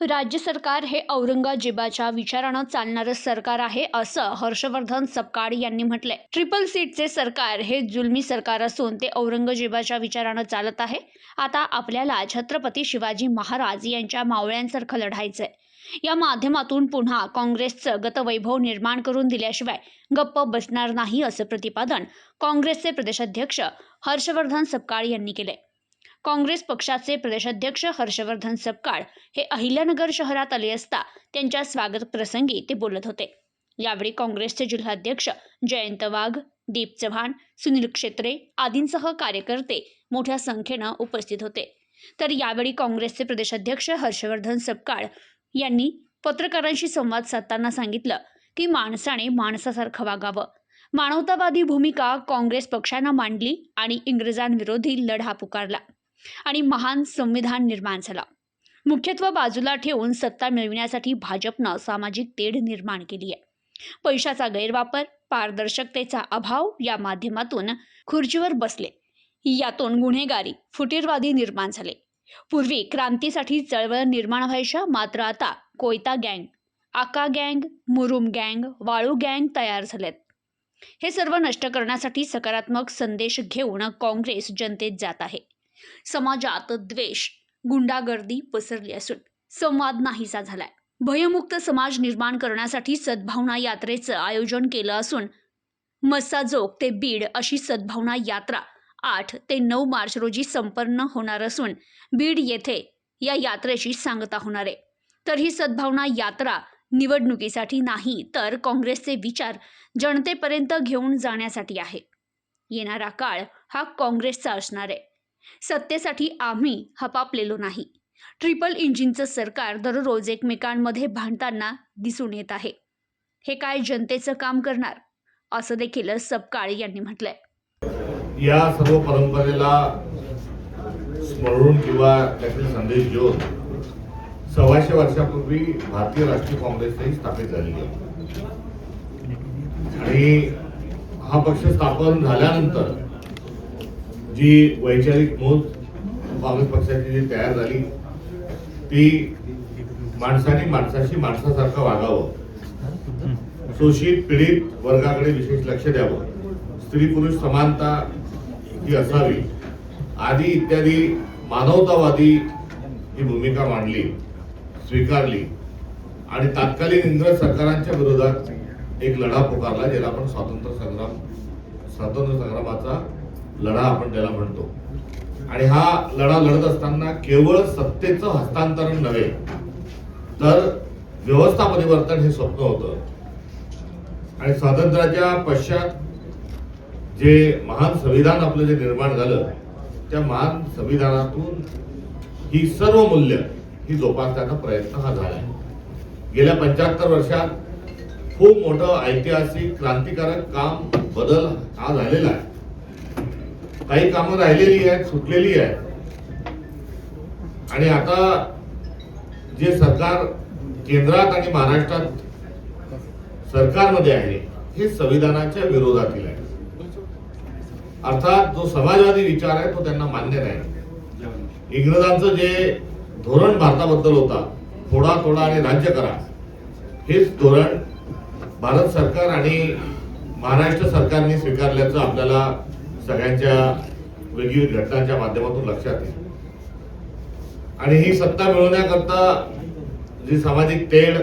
राज्य सरकार हे औरंगजेबाच्या विचारानं चालणारं सरकार आहे असं हर्षवर्धन सपकाळ यांनी म्हटलंय. ट्रिपल सीटचे सरकार हे जुलमी सरकार असून ते औरंगजेबाच्या विचारानं चालत आहे. आता आपल्याला छत्रपती शिवाजी महाराज यांच्या मावळ्यांसारखं लढायचंय. या माध्यमातून पुन्हा काँग्रेसचं गतवैभव निर्माण करून दिल्याशिवाय गप्प बसणार नाही असं प्रतिपादन काँग्रेसचे प्रदेशाध्यक्ष हर्षवर्धन सपकाळ यांनी केलंय. काँग्रेस पक्षाचे प्रदेशाध्यक्ष हर्षवर्धन सपकाळ हे अहिल्यानगर शहरात आले असता त्यांच्या स्वागत प्रसंगी ते बोलत होते. यावेळी काँग्रेसचे जिल्हाध्यक्ष जयंत वाघ दीप चव्हाण सुनील क्षेत्रे आदींसह कार्यकर्ते मोठ्या संख्येनं उपस्थित होते. तर यावेळी काँग्रेसचे प्रदेशाध्यक्ष हर्षवर्धन सपकाळ यांनी पत्रकारांशी संवाद साधताना सांगितलं की माणसाने माणसासारखं वागावं. मानवतावादी भूमिका काँग्रेस पक्षानं मांडली आणि इंग्रजांविरोधी लढा पुकारला. आणि महान संविधान निर्माण झाला. मुख्यत्व बाजूला ठेवून सत्ता मिळविण्यासाठी भाजपनं सामाजिक तेढ निर्माण केली आहे. पैशाचा गैरवापर पारदर्शकतेचा अभाव या माध्यमातून खुर्चीवर बसले. यातून गुन्हेगारी फुटीरवादी निर्माण झाले. पूर्वी क्रांतीसाठी चळवळ निर्माण व्हायच्या मात्र आता कोयता गँग आका गँग मुरुम गँग वाळू गँग तयार झालेत. हे सर्व नष्ट करण्यासाठी सकारात्मक संदेश घेऊन काँग्रेस जनतेत जात आहे. समाजात द्वेष गुंडागर्दी पसरली असून संवाद नाहीसा झालाय. भयमुक्त समाज निर्माण करण्यासाठी सद्भावना यात्रेचं आयोजन केलं असून मस्साजोग ते बीड अशी सद्भावना यात्रा आठ ते नऊ मार्च रोजी संपन्न होणार असून बीड येथे या यात्रेची सांगता होणार आहे. तर ही सद्भावना यात्रा निवडणुकीसाठी नाही तर काँग्रेसचे विचार जनतेपर्यंत घेऊन जाण्यासाठी आहे. येणारा काळ हा काँग्रेसचा असणार आहे. सत्तेसाठी आम्ही हपापलेलो नाही. ट्रिपल इंजिनचं सरकार दररोज एकमेकांमध्ये भांडताना दिसून येत आहे. हे काय जनतेचं काम करणार? असं देखील सपकाळ यांनी म्हटलंय. या सर्व परंपरेला स्मरून किंवा त्यातील संदेश घेऊन सव्वाशे वर्षापूर्वी भारतीय राष्ट्रीय काँग्रेस ही स्थापित झालेली आहे आणि हा पक्ष स्थापन झाल्यानंतर जी वैचारिक मोज काँग्रेस पक्षाची जी तयार झाली ती माणसाने माणसाशी माणसासारखं वागावं. शोषित पीडित वर्गाकडे विशेष लक्ष द्यावं. स्त्री पुरुष समानता ही असावी. आदी इत्यादी मानवतावादी ही भूमिका मांडली स्वीकारली. आणि तत्कालीन इंग्रज सरकारांच्या विरोधात एक लढा पुकारला ज्याला आपण स्वातंत्र्य संग्राम स्वातंत्र्य संग्रामाचा लढा आपण त्याला म्हणतो. आणि हा लढा लढत असताना केवळ सत्तेचं हस्तांतरण नव्हे तर व्यवस्था परिवर्तन हे स्वप्न होतं. आणि स्वातंत्र्याच्या पश्चात जे महान संविधान आपलं जे निर्माण झालं त्या महान संविधानातून ही सर्व मूल्य ही जोपासण्याचा प्रयत्न हा झाला गेल्या पंच्याहत्तर वर्षात खूप मोठं ऐतिहासिक क्रांतिकारक काम बदल हा झालेला आहे. काही कामं राहिलेली आहेत सुटलेली आहेत. आणि आता जे सरकार केंद्रात आणि महाराष्ट्रात सरकारमध्ये आहे हे संविधानाच्या विरोधातील आहे. अर्थात जो समाजवादी विचार आहे तो त्यांना मान्य नाही. इंग्रजांचं जे धोरण भारताबद्दल होता थोडा थोडा आणि राज्य करा हेच धोरण भारत सरकार आणि महाराष्ट्र सरकारने स्वीकारल्याचं आपल्याला सगळ्यांच्या वेगवेगळ्या घटनांच्या माध्यमातून लक्षात येईल. आणि ही सत्ता मिळवण्याकरता जी सामाजिक तेढ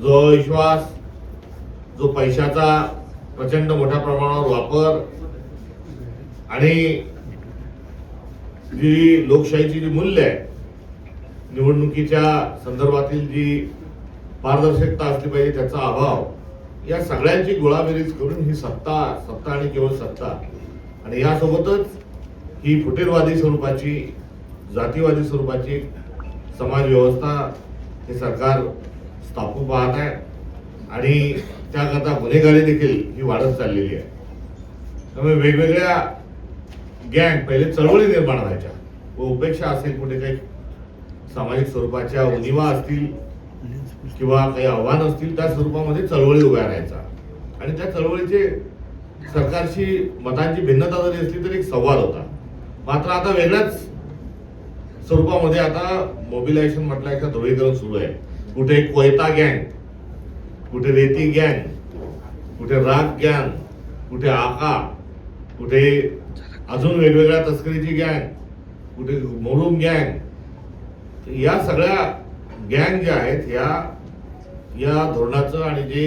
जो विश्वास जो पैशाचा प्रचंड मोठ्या प्रमाणावर वापर आणि जी लोकशाहीची जी मूल्य आहे निवडणुकीच्या संदर्भातील जी पारदर्शकता असली पाहिजे त्याचा अभाव या सगळ्यांची गोळाबेरीज करून ही सत्ता सत्ता आणि केवळ सत्ता. आणि यासोबतच ही फुटीरवादी स्वरूपाची जातीवादी स्वरूपाची समाज व्यवस्था हे सरकार स्थापू पाहत आहे. आणि त्याकरता गुन्हेगारी देखील ही वाढत चाललेली आहे. त्यामुळे वेगवेगळ्या गँग पहिले चळवळी निर्माण व्हायच्या. व उपेक्षा असेल कुठे काही सामाजिक स्वरूपाच्या उनिवा असतील किंवा काही आव्हान असतील त्या स्वरूपामध्ये चळवळी उभ्या राहायचा आणि त्या चळवळीचे सरकारशी मतांची भिन्नता जरी असली तरी एक संवाद होता. मात्र आता वेगळ्याच स्वरूपामध्ये आता मोबिलायझेशन म्हटल्याचं ध्रुवीकरण सुरू आहे. कुठे कोयता गँग कुठे रेती गँग कुठे राग गँग कुठे आका कुठे अजून वेगवेगळ्या तस्करीची गँग कुठे मोरूम गँग या सगळ्या गँग ज्या आहेत या या धोरणाचं आणि जे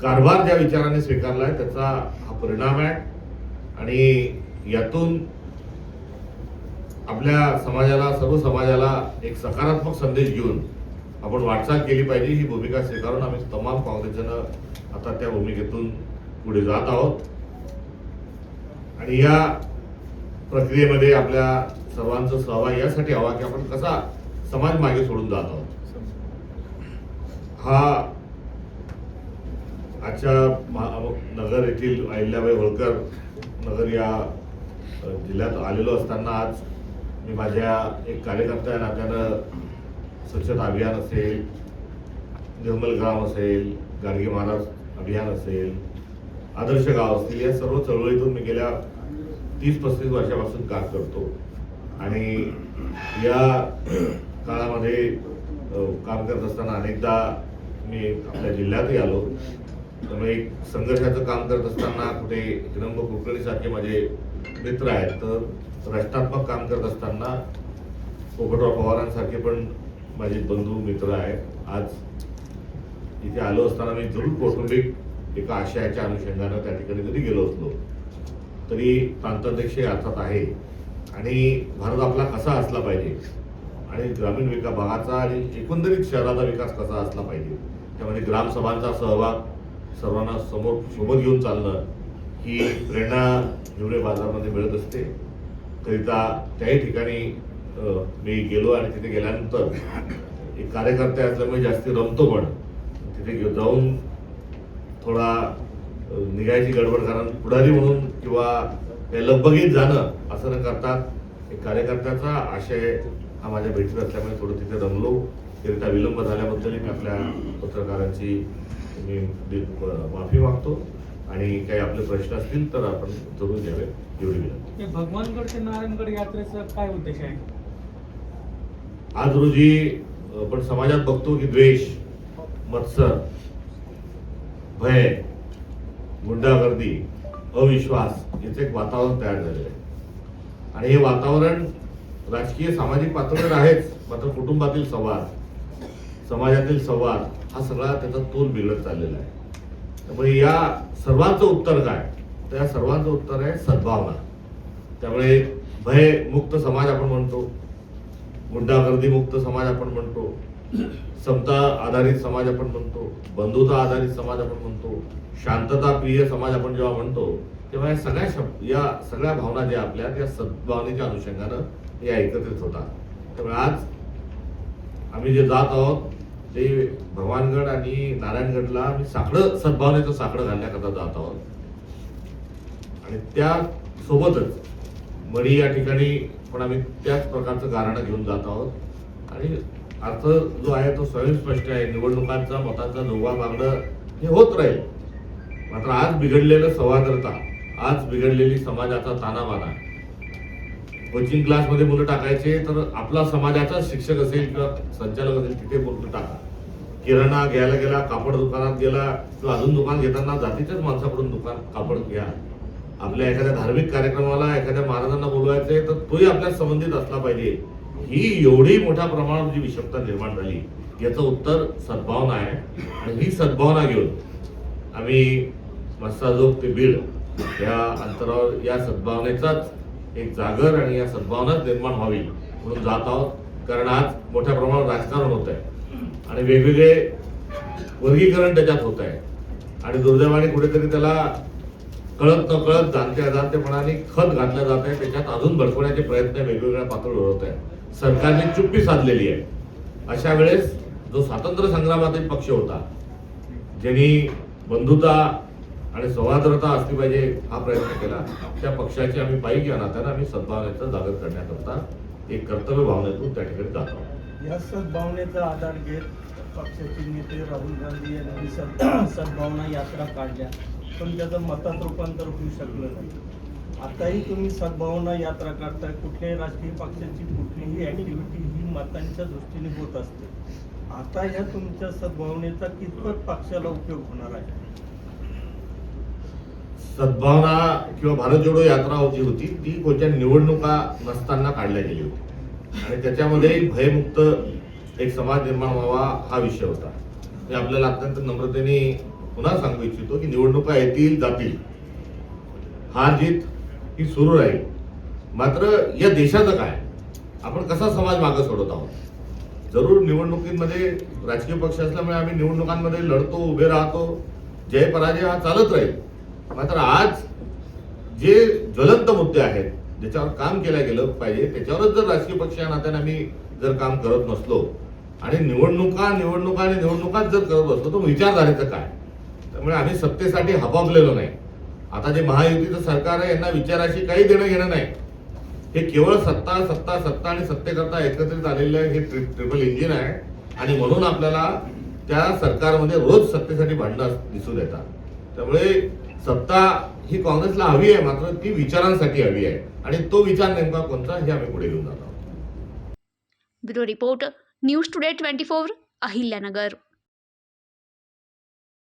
कारभार ज्या विचाराने स्वीकारला आहे त्याचा हा परिणाम आहे. आणि यातून आपल्या समाजाला सर्व समाजाला एक सकारात्मक संदेश घेऊन आपण वाटचाल केली पाहिजे. ही भूमिका स्वीकारून आम्ही तमाम काँग्रेसनं आता त्या भूमिकेतून पुढे जात आहोत. आणि या प्रक्रियेमध्ये आपल्या सर्वांचा सहभाग यासाठी हवा की आपण कसा समाज मागे सोडून जात आहोत. हा. आजच्या महा- नगर येथील अहिल्याबाई होळकर नगर या जिल्ह्यात आलेलो असताना आज मी माझ्या एक कार्यकर्त्या नात्यानं स्वच्छता अभियान असेल निर्मल ग्राम असेल गाडगे महाराज अभियान असेल आदर्श गाव असतील या सर्व चळवळीतून मी गेल्या तीस पस्तीस वर्षापासून काम करतो. आणि या काळामध्ये काम करत असताना अनेकदा मी आपल्या जिल्ह्यातही आलो. त्यामुळे एक संघर्षाचं काम करत असताना कुठे हिरंब कुलकर्णी सारखे माझे मित्र आहेत तर रचनात्मक काम करत असताना पोपटराव पवारांसारखे पण माझे बंधू मित्र आहेत. आज इथे आलो असताना मी जरूर कौटुंबिक एका आशयाच्या अनुषंगानं त्या ठिकाणी जरी गेलो असलो तरी प्रांताध्यक्ष अर्थात आहे. आणि भारत आपला कसा असला पाहिजे? आणि ग्रामीण विकास भागाचा आणि एकंदरीत शहराचा विकास कसा असला पाहिजे? त्यामध्ये ग्रामसभांचा सहभाग सर्वांना समोर सोबत घेऊन चालणं ही प्रेरणा हिवरे बाजारामध्ये मिळत असते. करिता त्याही ठिकाणी मी गेलो आणि तिथे गेल्यानंतर एक कार्यकर्ते असल्यामुळे जास्ती रमतो पण तिथे जाऊन थोडा निघायची गडबड कारण पुढारी म्हणून किंवा लगबगीत जाणं असं न करता एक कार्यकर्त्याचा आशय हा माझ्या भेटीत असल्यामुळे थोडं तिथे रमलो. करिता विलंब झाल्याबद्दल मी आपल्या पत्रकारांची मी माफी मागतो. आणि काही आपले प्रश्न असतील तर आपण जरूर घ्यावे एवढी विनंती. भगवानगड ते नारायणगड यात्रेचा काय उद्देश आहे? आज रोजी आपण समाजात बघतो की द्वेष मत्सर भय गुंडागर्दी अविश्वास याचं एक वातावरण तयार झालेलं आहे. आणि हे वातावरण राजकीय सामाजिक पातळीवर आहेच मात्र कुटुंबातील संवाद समाजातील संवाद हा सगळा त्याचा तोल बिघडत चाललेला आहे. त्यामुळे या सर्वांचं उत्तर काय? तर या सर्वांचं उत्तर आहे सद्भावना. त्यामुळे भयमुक्त समाज आपण म्हणतो गुंडागर्दी मुक्त समाज आपण म्हणतो समता आधारित समाज आपण म्हणतो बंधुता आधारित समाज आपण म्हणतो शांतता प्रिय समाज आपण जेव्हा म्हणतो तेव्हा या सगळ्या शब्द या सगळ्या भावना ज्या आपल्या त्या सद्भावनेच्या अनुषंगानं या एकत्रित होतात. त्यामुळे आज आम्ही जे जात आहोत ते भगवानगड आणि नारायणगडला आम्ही साकडं सद्भावनेचं साकडं घालण्याकरता जात आहोत. आणि त्या सोबतच मणी या ठिकाणी पण आम्ही त्याच प्रकारचं गारणं घेऊन जात आहोत. आणि अर्थ जो आहे तो स्वयंस्पष्ट आहे. निवडणुकांचा मतांचा दोघा मागणं हे होत राहील. मात्र आज बिघडलेलं सौहार्दता आज बिघडलेली समाजाचा तानाबाना कोचिंग क्लासमध्ये मुलं टाकायचे तर आपला समाजाचा शिक्षक असेल किंवा संचालक असेल तिथे मुलं टाका. किराणा घ्यायला गेला कापड दुकानात गेला किंवा अजून दुकान घेताना जातीच्याच माणसाकडून दुकान कापड घ्या. आपल्या एखाद्या धार्मिक कार्यक्रमाला एखाद्या महाराजांना बोलवायचंय तर तोही आपल्या संबंधित असला पाहिजे. ही एवढी मोठ्या प्रमाणावर जी विषमता निर्माण झाली याचं उत्तर सद्भावना आहे. आणि ही सद्भावना घेऊन आम्ही मस्साजोग ते बीड या अंतरावर या सद्भावनेचाच एक जागर आणि या सद्भावनाच निर्माण व्हावी म्हणून जात आहोत. कारण आज मोठ्या प्रमाणावर राजकारण होत आहे आणि वेगवेगळे वर्गीकरण त्याच्यात होत आहे आणि दुर्दैवाने कुठेतरी त्याला कळत न कळत जाणत्या अजाणतेपणाने खत घातलं जात आहे. त्याच्यात अजून भडकवण्याचे प्रयत्न वेगवेगळ्या पातळीवर होत आहे सरकारने चुप्पी साधलेली आहे. अशा वेळेस जो स्वातंत्र्य संग्रामातील पक्ष होता ज्यांनी बंधुता आणि सौहार्दता असली पाहिजे हा प्रयत्न केला. त्या पक्षाची आम्ही पाहिजे या नात्यानं आम्ही सद्भावनेचा जागर करण्याकरता एक कर्तव्य भावनेतून त्या ठिकाणी जातो या सद्भावनेचा आधार घेत पक्षाचे नेते राहुल गांधी यांनी सद सद्भावना यात्रा काढल्या. पण त्याचं मतात रूपांतर होऊ शकलं नाही. आताही तुम्ही सद्भावना यात्रा करताय कुठल्याही राजकीय पक्षाची कुठलीही ऍक्टिव्हिटी ही मतांच्या दृष्टीने होत असते. आता ह्या तुमच्या सद्भावनेचा कितपत पक्षाला उपयोग होणार आहे? सद्भावना किंवा भारत जोडो यात्रा जी होती ती कोणत्या निवडणुका नसताना काढल्या गेली होती. आणि त्याच्यामध्ये भयमुक्त एक समाज निर्माण व्हावा हा विषय होता. मी आपल्याला अत्यंत नम्रतेने पुन्हा सांगू इच्छितो की निवडणुका येतील जातील. हार जीत ही सुरू राहील. मात्र या देशाचं काय? आपण कसा समाज मागे सोडत आहोत? जरूर निवडणुकीमध्ये राजकीय पक्ष असल्यामुळे आम्ही निवडणुकांमध्ये लढतो उभे राहतो. जय पराजय हा चालत राहील. मात्र आज जे ज्वलंत मुद्दे आहेत ज्याच्यावर काम केलं गेलं पाहिजे त्याच्यावरच जर राजकीय पक्ष या नात्याने आम्ही जर काम करत नसलो आणि निवडणुका निवडणुका आणि निवडणुकाच जर करत असलो तर विचारधारेचं काय? त्यामुळे आम्ही सत्तेसाठी हपापलेलो नाही. आता जे महायुतीचं सरकार आहे यांना विचाराशी काही देणं घेणं नाही. हे केवळ सत्ता सत्ता सत्ता आणि सत्तेकरता एकत्रित आलेलं हे ट्रि- ट्रिपल इंजिन आहे. आणि म्हणून आपल्याला त्या सरकारमध्ये रोज सत्तेसाठी भांडणं दिसून येतात. त्यामुळे सत्ता ही काँग्रेसला हवी आहे मात्र ती विचारांसाठी हवी आहे. आणि तो विचार नेमका कोणता हे आम्ही पुढे घेऊन जात आहोत. Bureau report news today twenty four Ahilyanagar.